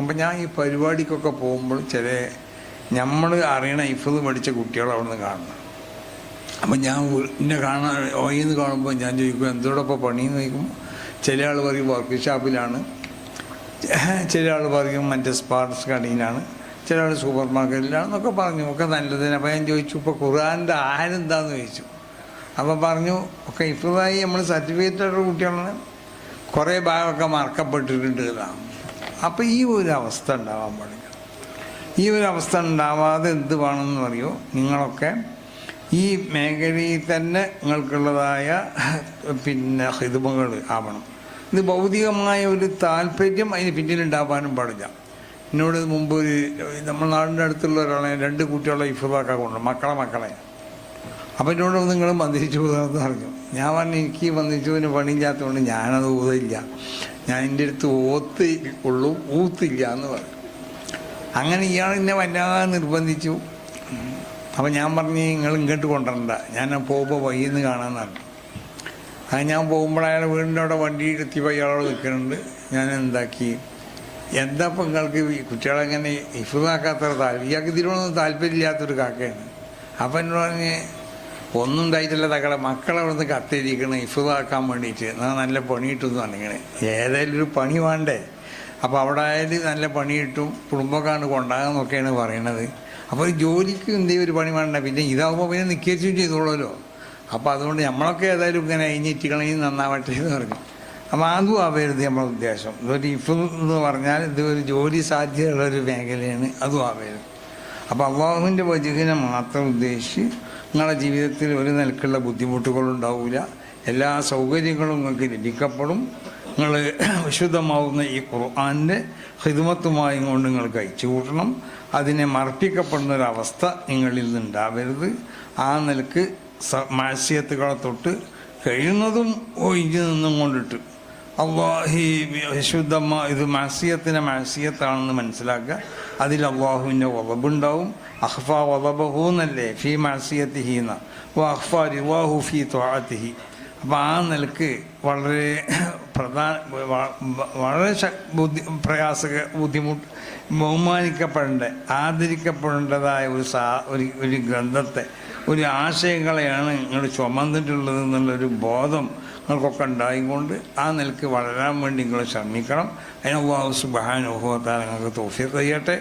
അപ്പം ഞാൻ ഈ പരിപാടിക്കൊക്കെ പോകുമ്പോൾ ചില നമ്മൾ അറിയണ ഇഫത് പഠിച്ച കുട്ടികൾ അവിടെ നിന്ന് കാണണം. അപ്പം ഞാൻ എന്നെ കാണാൻ ഓയിന്ന് കാണുമ്പോൾ ഞാൻ ചോദിക്കും എന്തോടൊപ്പം പണിയെന്ന് ചോദിക്കുമ്പോൾ ചില ആൾ പറയും വർക്ക് ഷാപ്പിലാണ് ചില ആൾ പറയും മറ്റേ സ്പാർട്സ് കടയിലാണ് ചില ആൾ സൂപ്പർ മാർക്കറ്റിലാണെന്നൊക്കെ പറഞ്ഞു. ഒക്കെ നല്ലതിന്. അപ്പോൾ ഞാൻ ചോദിച്ചു ഇപ്പോൾ ആഹാരം എന്താണെന്ന് ചോദിച്ചു. അപ്പോൾ പറഞ്ഞു ഒക്കെ ഇഫതായി നമ്മൾ സർട്ടിഫിക്കറ്റ് കുട്ടികളാണ്. കുറേ ഭാഗമൊക്കെ മറക്കപ്പെട്ടിട്ടുണ്ട് എന്നാണ്. അപ്പോൾ ഈ ഒരു അവസ്ഥ ഉണ്ടാവാൻ പാടില്ല. ഈ ഒരു അവസ്ഥ ഉണ്ടാവാതെ എന്ത് വേണമെന്ന് പറയുമോ നിങ്ങളൊക്കെ ഈ മേഖലയിൽ തന്നെ നിങ്ങൾക്കുള്ളതായ പിന്നെ ഹിതുമകൾ ആവണം. ഇത് ഭൗതികമായ ഒരു താല്പര്യം അതിന് പിന്നിലുണ്ടാവാനും പാടില്ല. എന്നോട് മുമ്പ് ഒരു നമ്മൾ നാടിന്റെ അടുത്തുള്ള ഒരാളെ രണ്ട് കുട്ടികളെ ഇഫുതാക്കാൻ കൊണ്ട് മക്കളെ മക്കളെ. അപ്പം എന്നോട് നിങ്ങൾ മന്ത്രിച്ചു പോകുന്നതെന്ന് പറഞ്ഞു. ഞാൻ പറഞ്ഞു എനിക്ക് മന്ത്രിച്ചുവിന് പണിയില്ലാത്തതുകൊണ്ട് ഞാനത് ഊതില്ല ഞാൻ എന്റെ അടുത്ത് ഓത്ത് ഉള്ളൂ ഊത്തില്ല എന്ന് പറഞ്ഞു അങ്ങനെ ഇയാൾ എന്നെ വല്ലാതെ നിർബന്ധിച്ചു. അപ്പം ഞാൻ പറഞ്ഞു നിങ്ങൾ ഇങ്ങോട്ട് കൊണ്ടുവരണ്ട. ഞാൻ പോകുമ്പോൾ വൈകുന്ന് കാണാമെന്നാണ് അത് ഞാൻ പോകുമ്പോൾ അയാൾ വീടിന്റെ അവിടെ വണ്ടി എത്തിയപ്പോൾ അയാളോട് നിൽക്കുന്നുണ്ട്. ഞാൻ എന്താക്കി? എന്താ ഇപ്പം നിങ്ങൾക്ക് കുട്ടികളെങ്ങനെ ഇഫുതാക്കാത്ത താല്പര്യം? ഇയാൾക്ക് ഇതിനോടൊന്നും താല്പര്യമില്ലാത്തൊരു കാക്കയാണ്. അപ്പം എന്നോട് പറഞ്ഞ് ഒന്നും ഉണ്ടായിട്ടില്ല തകളെ മക്കളെ അവിടെ നിന്ന് കത്തിരിക്കണം ഇഫുതാക്കാൻ വേണ്ടിയിട്ട്. എന്നാൽ നല്ല പണി കിട്ടുമെന്ന് പറഞ്ഞിങ്ങനെ ഏതായാലും ഒരു പണി വേണ്ടേ? അപ്പോൾ അവിടെ ആയാലും നല്ല പണി കിട്ടും കുടുംബക്കാണ്ട് കൊണ്ടാകാന്നൊക്കെയാണ് പറയണത്. അപ്പോൾ ഒരു ജോലിക്ക് എന്തെങ്കിലും ഒരു പണി വേണ്ട? പിന്നെ ഇതാകുമ്പോൾ പിന്നെ നിൽക്കുകയും ചെയ്തോളൂല്ലോ. അപ്പോൾ അതുകൊണ്ട് നമ്മളൊക്കെ ഏതായാലും ഇങ്ങനെ അഴിഞ്ഞിട്ടിക്കണമെങ്കിൽ നന്നാവട്ടെ എന്ന് പറഞ്ഞു. അപ്പോൾ അതും ആവരുത് നമ്മളെ ഉദ്ദേശം. ഇതൊരു ഇഫ് എന്ന് പറഞ്ഞാൽ ഇത് ഒരു ജോലി സാധ്യതയുള്ള ഒരു മേഖലയാണ്. അതും ആവരുത്. അപ്പോൾ അള്ളാഹുവിന്റെ വചകിനെ മാത്രം ഉദ്ദേശിച്ച് നിങ്ങളുടെ ജീവിതത്തിൽ ഒരു നിലക്കുള്ള ബുദ്ധിമുട്ടുകളുണ്ടാവില്ല എല്ലാ സൗകര്യങ്ങളും നിങ്ങൾക്ക് ലഭിക്കപ്പെടും. നിങ്ങൾ വിശുദ്ധമാവുന്ന ഈ ഖുർആാന്റെ ഹിദ്മത്തുമായി കൊണ്ട് നിങ്ങൾ കഴിച്ചു കൂട്ടണം. അതിനെ മർപ്പിക്കപ്പെടുന്ന ഒരവസ്ഥ നിങ്ങളിൽ നിന്നുണ്ടാവരുത്. ആ നിലയ്ക്ക് മാസ്യത്തുകളെ തൊട്ട് കഴിയുന്നതും ഒഴിഞ്ഞു നിന്നും കൊണ്ടിട്ട് അള്ളാഹി വിശുദ്ധമ്മ ഇത് മാസിയത്തിനെ മാസിയത്താണെന്ന് മനസ്സിലാക്കുക. അതിൽ അള്ളാഹുവിന്റെ വലബുണ്ടാവും അഹ്ഫ വലബഹു എന്നല്ലേ ഫി മാസിയത്തിഹീന്ന വ അഹ്ഫ റിവാഹു ഫി ത്വാത്തിഹി അപ്പം ആ നിലയ്ക്ക് വളരെ പ്രധാന വളരെ ബുദ്ധി പ്രയാസക ബുദ്ധിമുട്ട് ബഹുമാനിക്കപ്പെടേണ്ട ആദരിക്കപ്പെടേണ്ടതായ ഒരു സാ ഒരു ഒരു ഗ്രന്ഥത്തെ ഒരു ആശയങ്ങളെയാണ് നിങ്ങൾ ചുമന്നിട്ടുള്ളത് എന്നുള്ളൊരു ബോധം നിങ്ങൾക്കൊക്കെ ഉണ്ടായിക്കൊണ്ട് ആ നിലയ്ക്ക് വളരാൻ വേണ്ടി നിങ്ങൾ ശ്രമിക്കണം. അതിനുള്ള സുബാനുഭവത്താൽ നിങ്ങൾക്ക് തോഫിയൊക്കെ ചെയ്യട്ടെ